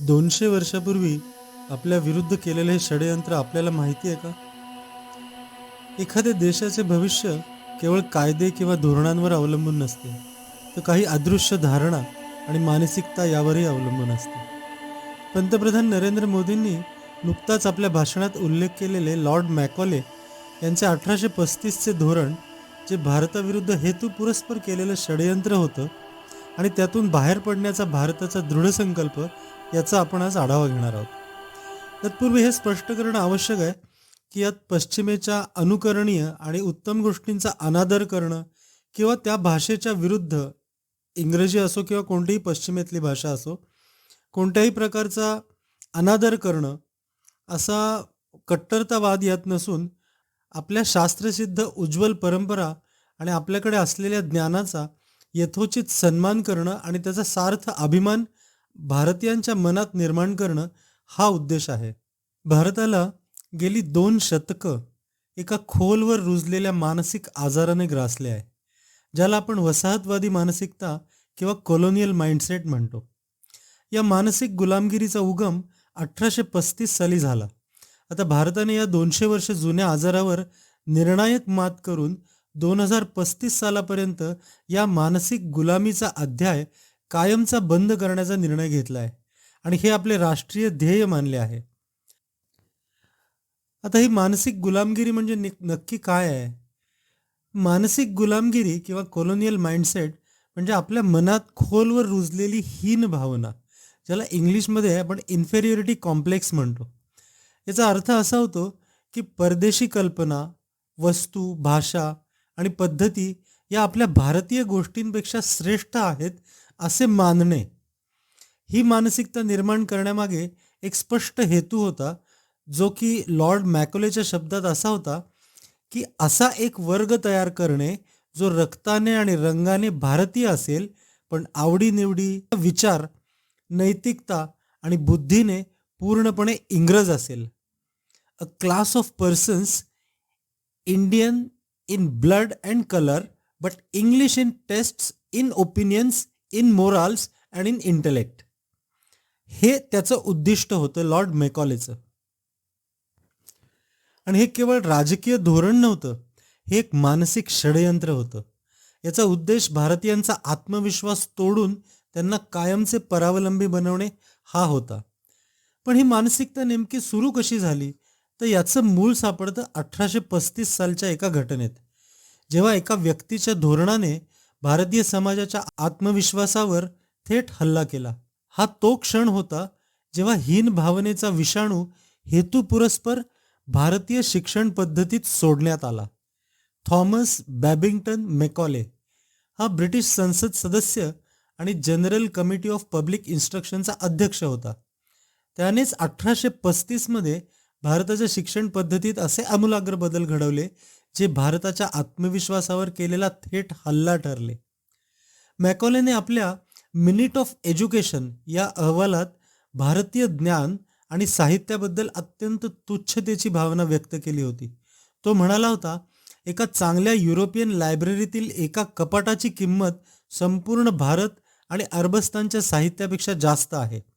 दोनशे वर्षापूर्वी आपल्या विरुद्ध केलेले हे षडयंत्र आपल्याला माहिती आहे का? एखाद्या देशाचे भविष्य केवळ कायदे किंवा धोरणांवर अवलंबून नसते. तर काही अदृश्य धारणा आणि मानसिकता यावरही अवलंबून असते. पंतप्रधान नरेंद्र मोदींनी नुकताच आपल्या भाषणात उल्लेख केलेले लॉर्ड मॅकॉले यांचे अठराशे पस्तीसचे धोरण जे भारताविरुद्ध हेतुपुरस्पर केलेलं षडयंत्र होतं आणि त्यातून बाहेर पडण्याचा भारताचा दृढ संकल्प याचा आपण आज आढावा घेणार आहोत. तत्पूर्वी हे स्पष्ट करणं आवश्यक आहे की यात पश्चिमेच्या अनुकरणीय आणि उत्तम गोष्टींचा अनादर करणं किंवा त्या भाषेच्या विरुद्ध इंग्रजी असो किंवा कोणतीही पश्चिमेतली भाषा असो कोणत्याही प्रकारचा अनादर करणं असा कट्टरतावाद यात नसून आपल्या शास्त्रसिद्ध उज्ज्वल परंपरा आणि आपल्याकडे असलेल्या ज्ञानाचा यथोचित सन्मान करणं आणि त्याचा सार्थ अभिमान भारतीयांच्या मनात निर्माण करणं हा उद्देश आहे. भारताला गेली दोन शतकं एका खोलवर रुजलेल्या मानसिक आजाराने ग्रासले आहे ज्याला आपण वसाहतवादी मानसिकता किंवा कॉलोनियल माइंडसेट म्हणतो. या मानसिक गुलामगिरीचा उगम अठराशे पस्तीस साली झाला. आता भारताने या दोनशे वर्ष जुन्या आजारावर निर्णायक मात करून दोन हजार पस्तीस सालापर्यंत या मानसिक गुलामीचा अध्याय कायमचा बंद करण्याचा निर्णय घेतला आहे आणि हे आपले राष्ट्रीय ध्येय मानले आहे. आता ही मानसिक गुलामगिरी म्हणजे नक्की काय आहे? मानसिक गुलामगिरी किंवा कोलोनियल माइंडसेट म्हणजे आपल्या मनात खोलवर रुजलेली हीन भावना ज्याला इंग्लिशमध्ये आपण इन्फेरियोरिटी कॉम्प्लेक्स म्हणतो. याचा अर्थ असा होतो की परदेशी कल्पना वस्तू भाषा आणि पद्धती या आपल्या भारतीय गोष्टींपेक्षा श्रेष्ठ आहेत असे मानणे. ही मानसिकता निर्माण करण्यामागे एक स्पष्ट हेतू होता जो की लॉर्ड मॅकोलेच्या शब्दात असा होता की असा एक वर्ग तयार करणे जो रक्ताने आणि रंगाने भारतीय असेल पण आवडीनिवडी विचार नैतिकता आणि बुद्धीने पूर्णपणे इंग्रज असेल. A class of persons Indian in blood and colour but English in tastes in opinions in morals and in intellect हे त्याचं उद्दिष्ट होतं लॉर्ड मेकॉलेचं आणि हे केवळ राजकीय धोरण नव्हतं हे एक मानसिक षडयंत्र होतं. याचा उद्देश भारतीयांचा आत्मविश्वास तोडून त्यांना कायमचे परावलंबी बनवणे हा होता. पण ही मानसिकता नेमकी सुरू कशी झाली? तर याचं मूळ सापडतं अठराशे पस्तीस सालच्या एका घटनेत. जेव्हा एका व्यक्तीच्या धोरणाने भारतीय समाजाच्या आत्मविश्वासावर थेट हल्ला केला. हा तो क्षण होता जेव्हा हीन भावनेचा विषाणू हेतुपुरस्पर भारतीय शिक्षण पद्धतीत सोडण्यात आला. थॉमस बॅबिंग्टन मेकॉले हा ब्रिटिश संसद सदस्य आणि जनरल कमिटी ऑफ पब्लिक इन्स्ट्रक्शनचा अध्यक्ष होता. त्यानेच अठराशे पस्तीसमध्ये भारताच्या शिक्षण पद्धतीत असे आमूलाग्र बदल घडवले जे भारताच्या आत्मविश्वासावर केलेला थेट हल्ला ठरले. मॅकॉलेने आपल्या मिनिट ऑफ एज्युकेशन या अहवालात भारतीय ज्ञान आणि साहित्याबद्दल अत्यंत तुच्छतेची भावना व्यक्त केली होती. तो म्हणाला होता एका चांगल्या युरोपियन लायब्ररीतील एका कपाटाची किंमत संपूर्ण भारत आणि अरबस्तानच्या साहित्यापेक्षा जास्त आहे.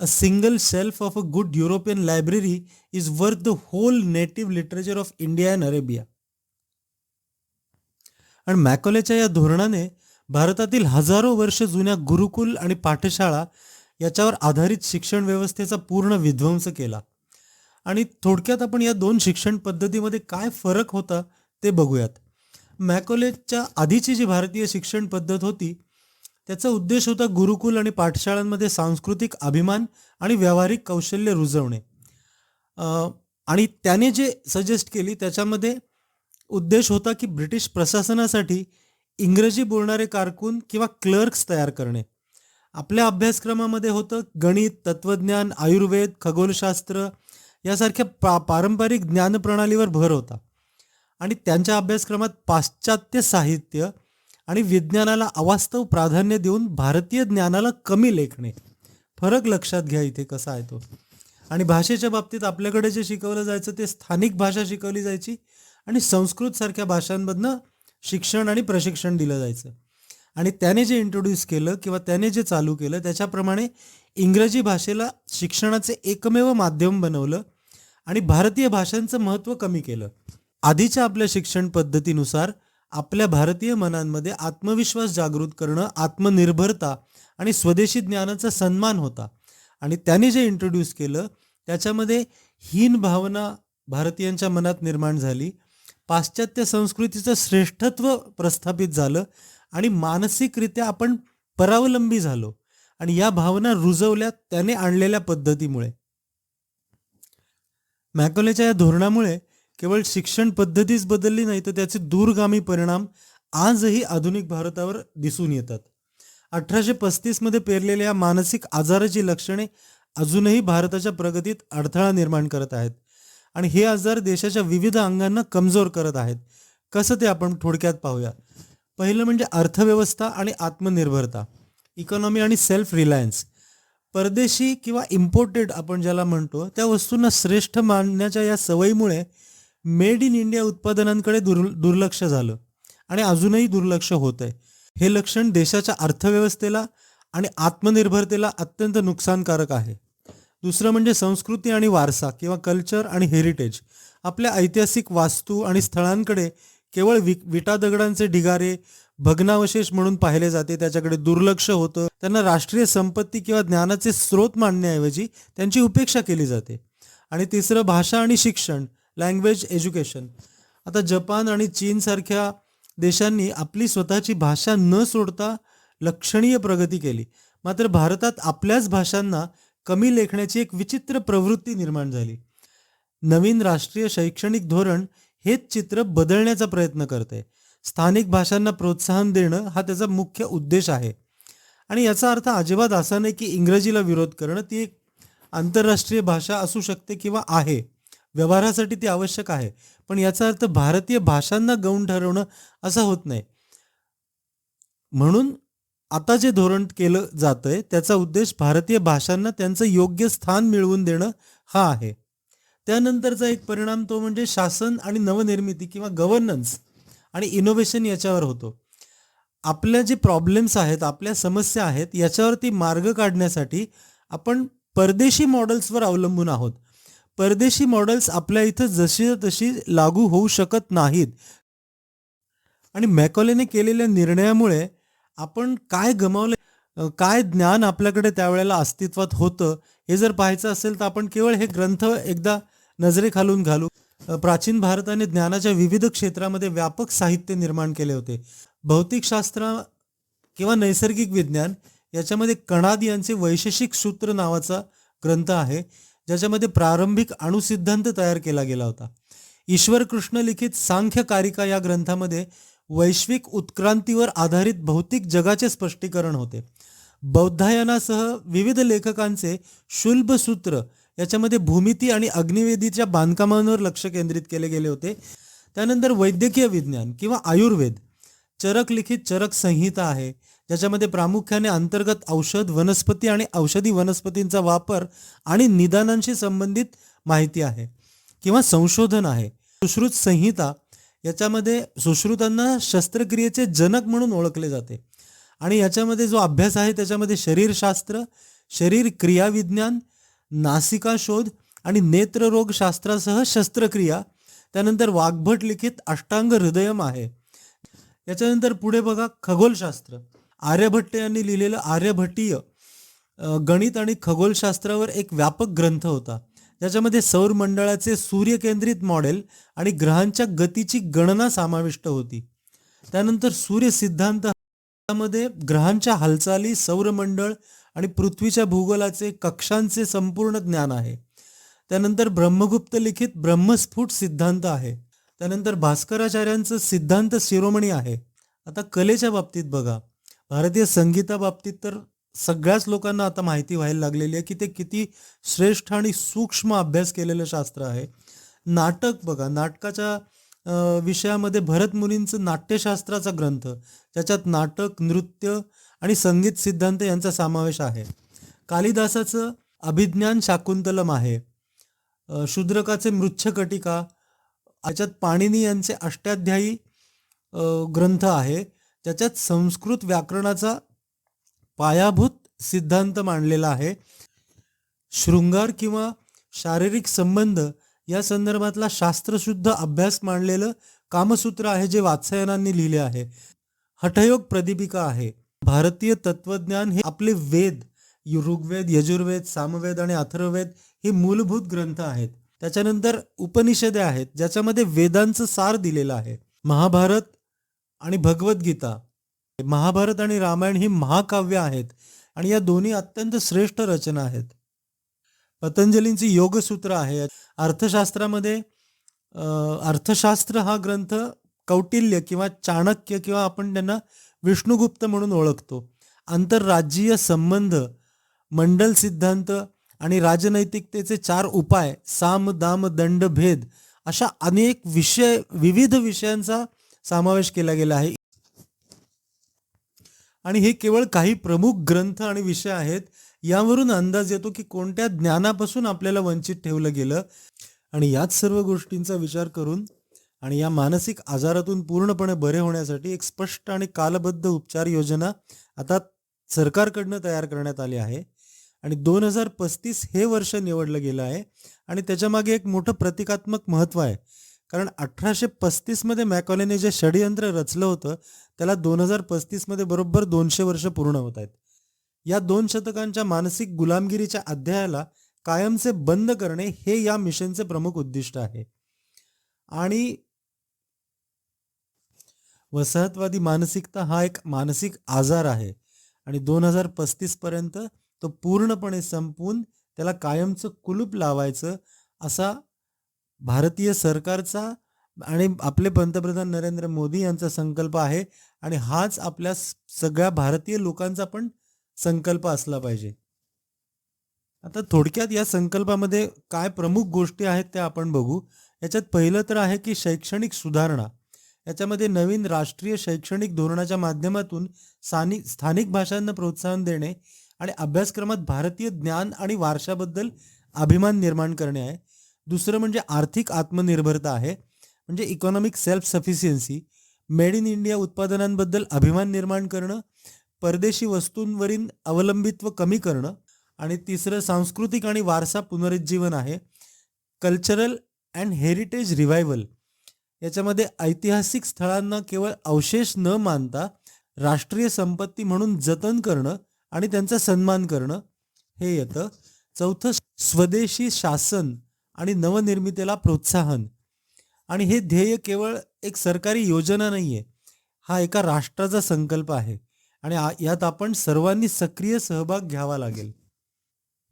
A single shelf of a good European library is worth the whole native literature of India and Arabia आणि मॅकोलेच्या या धोरणाने भारतातील हजारो वर्ष जुन्या गुरुकुल आणि पाठशाळा याच्यावर आधारित शिक्षण व्यवस्थेचा पूर्ण विध्वंस केला. आणि थोडक्यात आपण या दोन शिक्षण पद्धतीमध्ये काय फरक होता ते बघूयात. मॅकोलेजच्या आधीची जी भारतीय शिक्षण पद्धत होती त्याचा उद्देश होता गुरुकुल आणि पाठशाळांमध्ये सांस्कृतिक अभिमान आणि व्यावहारिक कौशल्य रुजवणे. आणि त्याने जे सजेस्ट केली त्याच्यामध्ये उद्देश होता की ब्रिटिश प्रशासनासाठी इंग्रजी बोलणारे कारकून किंवा क्लर्क्स तयार करणे. आपल्या अभ्यासक्रमामध्ये होतं गणित तत्वज्ञान आयुर्वेद खगोलशास्त्र यासारख्या पा पारंपरिक ज्ञानप्रणालीवर भर होता. आणि त्यांच्या अभ्यासक्रमात पाश्चात्य साहित्य आणि विज्ञानाला अवास्तव प्राधान्य देऊन भारतीय ज्ञानाला कमी लेखणे. फरक लक्षात घ्या इथे कसा आहे तो. आणि भाषेच्या बाबतीत आपल्याकडे जे शिकवलं जायचं ते स्थानिक भाषा शिकवली जायची आणि संस्कृतसारख्या भाषांमधनं शिक्षण आणि प्रशिक्षण दिलं जायचं. आणि त्याने जे इंट्रोड्यूस केलं किंवा त्याने जे चालू केलं त्याच्याप्रमाणे इंग्रजी भाषेला शिक्षणाचे एकमेव माध्यम बनवलं आणि भारतीय भाषांचं महत्त्व कमी केलं. आधीच्या आपल्या शिक्षण पद्धतीनुसार आपल्या भारतीय मनांमध्ये आत्मविश्वास जागृत करणं आत्मनिर्भरता आणि स्वदेशी ज्ञानाचा सन्मान होता. आणि त्याने जे इंट्रोड्यूस केलं त्याच्यामध्ये हीन भावना भारतीयांच्या मनात निर्माण झाली. पाश्चात्य संस्कृतीचं श्रेष्ठत्व प्रस्थापित झालं आणि मानसिकरित्या आपण परावलंबी झालो. आणि या भावना रुजवल्या त्याने आणलेल्या पद्धतीमुळे. मॅकोलेच्या या धोरणामुळे केवळ शिक्षण पद्धतीच बदलली नाही तर त्याचे दूरगामी परिणाम आजही आधुनिक भारतावर दिसून येतात. अठराशे पस्तीसमध्ये पेरलेल्या या मानसिक आजाराची लक्षणे अजूनही भारताच्या प्रगतीत अडथळा निर्माण करत आहेत. आणि हे आजार देशाच्या विविध अंगांना कमजोर करत आहेत. कसं ते आपण थोडक्यात पाहूया. पहिलं म्हणजे अर्थव्यवस्था आणि आत्मनिर्भरता इकॉनॉमी आणि सेल्फ रिलायन्स परदेशी किंवा इम्पोर्टेड आपण ज्याला म्हणतो त्या वस्तूंना श्रेष्ठ मानण्याच्या या सवयीमुळे मेड इन इंडिया उत्पादनांकडे दुर् दुर्लक्ष झालं. आणि अजूनही दुर्लक्ष होत आहे. हे लक्षण देशाच्या अर्थव्यवस्थेला आणि आत्मनिर्भरतेला अत्यंत नुकसानकारक आहे. दुसरं म्हणजे संस्कृती आणि वारसा किंवा कल्चर आणि हेरिटेज. आपल्या ऐतिहासिक वास्तू आणि स्थळांकडे केवळ वि विटा दगडांचे ढिगारे भग्नावशेष म्हणून पाहिले जाते त्याच्याकडे दुर्लक्ष होतं. त्यांना राष्ट्रीय संपत्ती किंवा ज्ञानाचे स्रोत मानण्याऐवजी त्यांची उपेक्षा केली जाते. आणि तिसरं भाषा आणि शिक्षण. लँग्वेज एज्युकेशन आता जपान आणि चीनसारख्या देशांनी आपली स्वतःची भाषा न सोडता लक्षणीय प्रगती केली. मात्र भारतात आपल्याच भाषांना कमी लेखण्याची एक विचित्र प्रवृत्ती निर्माण झाली. नवीन राष्ट्रीय शैक्षणिक धोरण हेच चित्र बदलण्याचा प्रयत्न करते. स्थानिक भाषांना प्रोत्साहन देणं हा त्याचा मुख्य उद्देश आहे. आणि याचा अर्थ अजिबात असा नाही की इंग्रजीला विरोध करणं ती एक आंतरराष्ट्रीय भाषा असू शकते किंवा आहे. व्यवहारासाठी ती आवश्यक आहे. पण याचा अर्थ भारतीय भाषांना गौण ठरवणं असं होत नाही. म्हणून आता जे धोरण केलं जातंय त्याचा उद्देश भारतीय भाषांना त्यांचं योग्य स्थान मिळवून देणं हा आहे. त्यानंतरचा एक परिणाम तो म्हणजे शासन आणि नवनिर्मिती किंवा गव्हर्नन्स आणि इनोव्हेशन याच्यावर होतो. आपल्या जे प्रॉब्लेम्स आहेत आपल्या समस्या आहेत याच्यावरती मार्ग काढण्यासाठी आपण परदेशी मॉडेल्सवर अवलंबून आहोत. परदेशी मॉडेल्स आपल्या इथं जशी तशी लागू होऊ शकत नाहीत. आणि मॅकॉलेने केलेल्या निर्णयामुळे आपण काय गमावले काय ज्ञान आपल्याकडे त्यावेळेला अस्तित्वात होतं हे जर पाहायचं असेल तर आपण केवळ हे ग्रंथ एकदा नजरेखालून घालू. प्राचीन भारताने ज्ञानाच्या विविध क्षेत्रामध्ये व्यापक साहित्य निर्माण केले होते. भौतिकशास्त्र किंवा नैसर्गिक विज्ञान याच्यामध्ये कणाद यांचे वैशेषिक सूत्र नावाचा ग्रंथ आहे. ज्याच्यामध्ये प्रारंभिक अणुसिद्धांत तयार केला गेला होता. ईश्वर कृष्ण लिखित सांख्य कारिका या ग्रंथामध्ये वैश्विक उत्क्रांतीवर आधारित भौतिक जगाचे स्पष्टीकरण होते. बौद्धायनासह विविध लेखकांचे शुल्भ सूत्र याच्यामध्ये भूमिती आणि अग्निवेदीच्या बांधकामांवर लक्ष केंद्रित केले गेले होते. त्यानंतर वैद्यकीय विज्ञान किंवा आयुर्वेद. चरक लिखित चरक संहिता आहे. ज्याच्यामध्ये प्रामुख्याने अंतर्गत औषध वनस्पती आणि औषधी वनस्पतींचा वापर आणि निदानांशी संबंधित माहिती आहे किंवा संशोधन आहे. सुश्रुत संहिता याच्यामध्ये सुश्रुतांना शस्त्रक्रियेचे जनक म्हणून ओळखले जाते आणि याच्यामध्ये जो अभ्यास आहे त्याच्यामध्ये शरीरशास्त्र शरीर क्रियाविज्ञान नासिका शोध आणि नेत्ररोगशास्त्रासह शस्त्रक्रिया त्यानंतर वाघभट लिखित अष्टांग हृदयम आहे. याच्यानंतर पुढे बघा खगोलशास्त्र. आर्यभट्ट यांनी लिहिलेलं आर्यभट्टीय गणित आणि खगोलशास्त्रावर एक व्यापक ग्रंथ होता. ज्याच्यामध्ये सौरमंडळाचे सूर्यकेंद्रित मॉडेल आणि ग्रहांच्या गतीची गणना समाविष्ट होती. त्यानंतर सूर्य सिद्धांत मध्ये ग्रहांच्या हालचाली सौरमंडळ आणि पृथ्वीच्या भूगोलाचे कक्षांचे संपूर्ण ज्ञान आहे. त्यानंतर ब्रह्मगुप्त लिखित ब्रह्मस्फुट सिद्धांत आहे. त्यानंतर भास्कराचार्यांचं सिद्धांत शिरोमणी आहे. आता कलेच्या बाबतीत बघा. भारतीय संगीताबाबतीत तर सगळ्याच लोकांना आता माहिती व्हायला लागलेली आहे की ते किती श्रेष्ठ आणि सूक्ष्म अभ्यास केलेलं शास्त्र आहे. नाटक बघा नाटकाच्या विषयामध्ये भरत मुनींचं नाट्यशास्त्राचा ग्रंथ ज्याच्यात नाटक नृत्य आणि संगीत सिद्धांत यांचा समावेश आहे. कालिदासाचं अभिज्ञान शाकुंतलम आहे. शूद्रकाचे मृच्छकटिका याच्यात पाणिनी यांचे अष्टाध्यायी ग्रंथ आहे. ज्याच्यात संस्कृत व्याकरणाचा पायाभूत सिद्धांत मांडलेला आहे. शृंगार किंवा शारीरिक संबंध या संदर्भातला शास्त्रशुद्ध अभ्यास मांडलेलं कामसूत्र आहे जे वात्सायनांनी लिहिले आहे. हठयोग प्रदीपिका आहे. भारतीय तत्वज्ञान हे आपले वेद ऋग्वेद यजुर्वेद सामवेद आणि अथर्ववेद हे मूलभूत ग्रंथ आहेत. त्याच्यानंतर उपनिषदे आहेत ज्याच्यामध्ये वेदांचं सार दिलेलं आहे. महाभारत आणि भगवद्गीता महाभारत आणि रामायण ही महाकाव्य आहेत आणि या दोन्ही अत्यंत श्रेष्ठ रचना आहेत. पतंजलींची योगसूत्र आहे. अर्थशास्त्रामध्ये अर्थशास्त्र हा ग्रंथ कौटिल्य किंवा चाणक्य किंवा आपण त्यांना विष्णुगुप्त म्हणून ओळखतो. आंतरराज्यीय संबंध मंडल सिद्धांत आणि राजनैतिकतेचे चार उपाय साम दाम दंड भेद अशा अनेक विषय विविध विषयांचा समावेश केला गेला आहे. आणि हे केवळ काही प्रमुख ग्रंथ आणि विषय आहेत. यावरून अंदाज येतो की कोणत्या ज्ञानापासून आपल्याला वंचित ठेवलं गेलं. आणि याच सर्व गोष्टींचा विचार करून आणि या मानसिक आजारातून पूर्णपणे बरे होण्यासाठी एक स्पष्ट आणि कालबद्ध उपचार योजना आता सरकारकडनं तयार करण्यात आली आहे. आणि दोन हजार पस्तीस हे वर्ष निवडलं गेलं आहे. आणि त्याच्यामागे एक मोठं प्रतिकात्मक महत्त्व आहे. कारण अठराशे पस्तीसमध्ये मॅकॉलेने जे षडयंत्र रचलं होतं त्याला दोन हजार पस्तीसमध्ये बरोबर दोनशे वर्ष पूर्ण होत आहेत. या दोन शतकांच्या मानसिक गुलामगिरीच्या अध्यायाला कायमचे बंद करणे हे या मिशनचे प्रमुख उद्दिष्ट आहे. आणि वसाहतवादी मानसिकता हा एक मानसिक आजार आहे. आणि दोन हजार पस्तीसपर्यंत तो पूर्णपणे संपवून त्याला कायमचं कुलूप लावायचं असा भारतीय सरकारचा आणि आपले पंतप्रधान नरेंद्र मोदी यांचा संकल्प आहे आणि हाच आपल्या सगळ्या भारतीय लोकांचा पण संकल्प असला पाहिजे. आता थोडक्यात या संकल्पामध्ये काय प्रमुख गोष्टी आहेत त्या आपण बघू. याच्यात पहिलं तर आहे की शैक्षणिक सुधारणा. याच्यामध्ये नवीन राष्ट्रीय शैक्षणिक धोरणाच्या माध्यमातून स्थानिक स्थानिक भाषांना प्रोत्साहन देणे आणि अभ्यासक्रमात भारतीय ज्ञान आणि वारशाबद्दल अभिमान निर्माण करणे आहे. दुसरं म्हणजे आर्थिक आत्मनिर्भरता आहे. म्हणजे economic self sufficiency made in India उत्पादनांबद्दल अभिमान निर्माण करणं परदेशी वस्तूंवरील अवलंबित्व कमी करणं आणि तिसरं सांस्कृतिक आणि वारसा पुनरुज्जीवन आहे. कल्चरल अँड हेरिटेज रिव्हायवल याच्यामध्ये ऐतिहासिक स्थळांना केवळ अवशेष न मानता राष्ट्रीय संपत्ती म्हणून जतन करणं आणि त्यांचा सन्मान करणं हे येतं. चौथं स्वदेशी शासन आणि नवनिर्मितीला प्रोत्साहन. आणि हे ध्येय केवळ एक सरकारी योजना नाही आहे हा एका राष्ट्राचा संकल्प आहे. आणि यात आपण सर्वांनी सक्रिय सहभाग घ्यावा लागेल.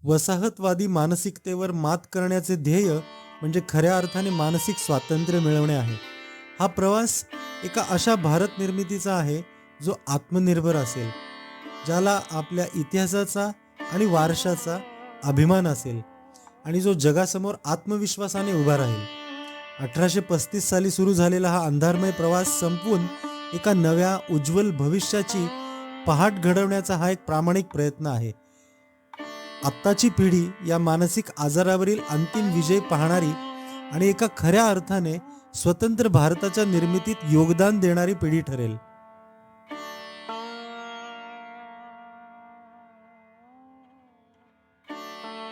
वसाहतवादी मानसिकतेवर मात करण्याचे ध्येय म्हणजे खऱ्या अर्थाने मानसिक स्वातंत्र्य मिळवणे आहे. हा प्रवास एका अशा भारत निर्मितीचा आहे जो आत्मनिर्भर असेल. ज्याला आपल्या इतिहासाचा आणि वारशाचा अभिमान असेल. आणि जो जगासमोर आत्मविश्वासाने उभा राहील. अठराशे पस्तीस साली सुरू झालेला हा अंधारमय प्रवास संपवून एका नव्या उज्ज्वल भविष्याची पहाट घडवण्याचा हा एक प्रामाणिक प्रयत्न आहे. आत्ताची पिढी या मानसिक आजारावरील अंतिम विजय पाहणारी आणि एका खऱ्या अर्थाने स्वतंत्र भारताच्या निर्मितीत योगदान देणारी पिढी ठरेल.